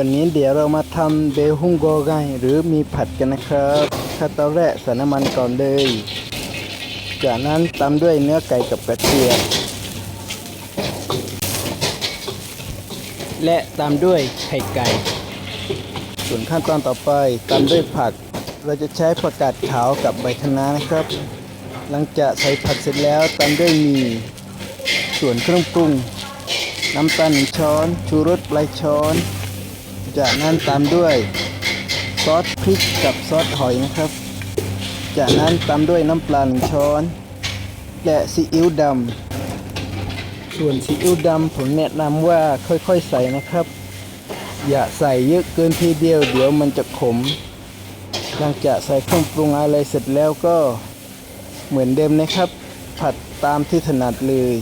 วันนี้เดี๋ยวเรามาทำเบฮุงโกไกหรือมีผัดกันนะครับขั้นตอนแรกใส่น้ำมันก่อนเลย จากนั้นตามด้วยเนื้อไก่กับกระเทียมและตามด้วยไข่ไก่ ส่วนขั้นตอนต่อไปตามด้วยผัก เราจะใช้ผักกาดขาวกับใบคะน้านะครับ หลังจากใส่ผักเสร็จแล้วตามด้วยมี ส่วนเครื่องปรุง น้ำตาลหนึ่งช้อน ชูรสปลายช้อน จากนั้นตามด้วยซอสพริกกับซอสหอยนะครับ จากนั้นตามด้วยน้ำปลาหนึ่งช้อน และซีอิ๊วดำส่วนซีอิ๊วดำผมแนะนำว่าค่อยๆใส่นะครับ อย่าใส่เยอะเกินทีเดียวเดี๋ยวมันจะขม หลังจากใส่เครื่องปรุงอะไรเสร็จแล้วก็เหมือนเดิมนะครับ ผัดตามที่ถนัดเลย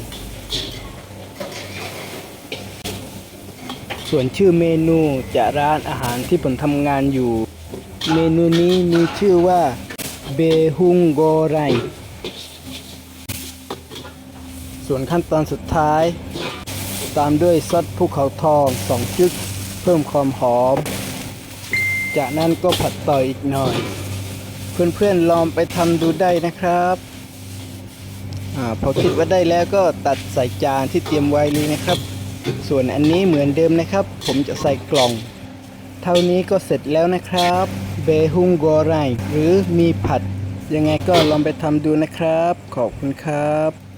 ส่วนชื่อเมนูจากร้านอาหารที่ผมทำงานอยู่ เมนูนี้มีชื่อว่าเบฮุงโกไร ส่วนขั้นตอนสุดท้าย ตามด้วยซอสภูเขาทองสองจึกเพิ่มความหอม จากนั้นก็ผัดต่ออีกหน่อย เพื่อนๆลองไปทำดูได้นะครับอพอคิดว่าได้แล้วก็ตัดใส่จานที่เตรียมไว้เลยนะครับ ส่วนอันนี้เหมือนเดิมนะครับ ผมจะใส่กล่อง เท่านี้ก็เสร็จแล้วนะครับ เบฮุงโกไรหรือมีผัด ยังไงก็ลองไปทำดูนะครับ ขอบคุณครับ